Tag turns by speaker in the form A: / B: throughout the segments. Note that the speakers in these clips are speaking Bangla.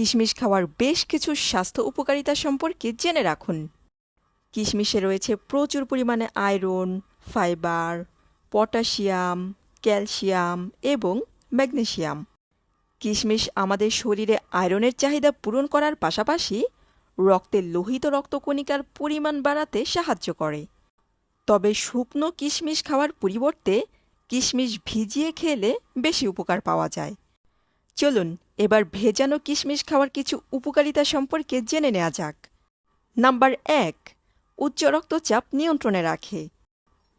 A: কিশমিশ খাওয়ার বেশ কিছু স্বাস্থ্য উপকারিতা সম্পর্কে জেনে রাখুন। কিশমিশে রয়েছে প্রচুর পরিমাণে আয়রন, ফাইবার, পটাশিয়াম, ক্যালসিয়াম এবং ম্যাগনেশিয়াম কিশমিশ আমাদের শরীরে আয়রনের চাহিদা পূরণ করার পাশাপাশি রক্তে লোহিত রক্তকণিকার পরিমাণ বাড়াতে সাহায্য করে। তবে শুকনো কিশমিশ খাওয়ার পরিবর্তে কিশমিশ ভিজিয়ে খেলে বেশি উপকার পাওয়া যায়। চলুন, এবার ভেজানো কিশমিশ খাওয়ার কিছু উপকারিতা সম্পর্কে জেনে নেওয়া যাক। নাম্বার এক, উচ্চ রক্তচাপ নিয়ন্ত্রণে রাখে।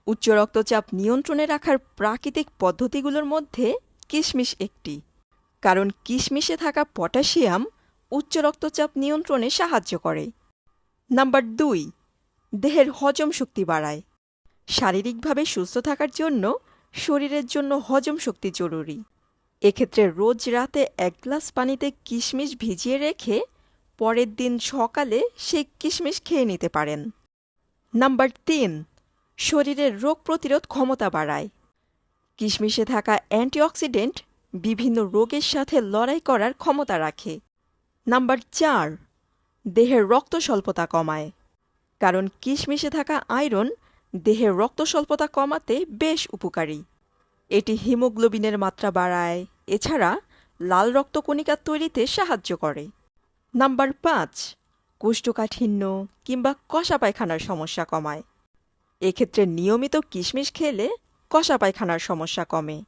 A: উচ্চ রক্তচাপ নিয়ন্ত্রণে রাখার প্রাকৃতিক পদ্ধতিগুলোর মধ্যে কিশমিশ একটি, কারণ কিশমিশে থাকা পটাশিয়াম উচ্চ রক্তচাপ নিয়ন্ত্রণে সাহায্য করে। নাম্বার দুই, দেহের হজম শক্তি বাড়ায়। শারীরিকভাবে সুস্থ থাকার জন্য শরীরের জন্য হজম শক্তি জরুরি। এক্ষেত্রে রোজ রাতে এক গ্লাস পানিতে কিশমিশ ভিজিয়ে রেখে পরের দিন সকালে সেই কিশমিশ খেয়ে নিতে পারেন। নাম্বার তিন শরীরের রোগ প্রতিরোধ ক্ষমতা বাড়ায়। কিশমিশে থাকা অ্যান্টিঅক্সিডেন্ট বিভিন্ন রোগের সাথে লড়াই করার ক্ষমতা রাখে। নাম্বার চার দেহের রক্ত স্বল্পতা কমায়। কারণ কিশমিশে থাকা আয়রন দেহের রক্ত স্বল্পতা কমাতে বেশ উপকারী। এটি হিমোগ্লোবিনের মাত্রা বাড়ায়। এছাড়া, লাল রক্তকণিকা তৈরিতে সাহায্য করে। নাম্বার পাঁচ, কোষ্ঠকাঠিন্য কিংবা কষা পায়খানার সমস্যা কমায়। এক্ষেত্রে নিয়মিত কিশমিশ খেলে কষা পায়খানার সমস্যা কমে।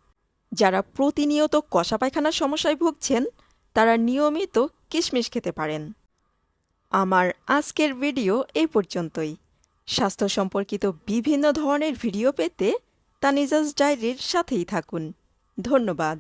A: যারা প্রতিনিয়ত কষা পায়খানার সমস্যায় ভুগছেন, তারা নিয়মিত কিশমিশ খেতে পারেন। আমার আজকের ভিডিও এই পর্যন্তই। স্বাস্থ্য সম্পর্কিত বিভিন্ন ধরনের ভিডিও পেতে তানিজাজ ডায়েরির সাথেই থাকুন। ধন্যবাদ।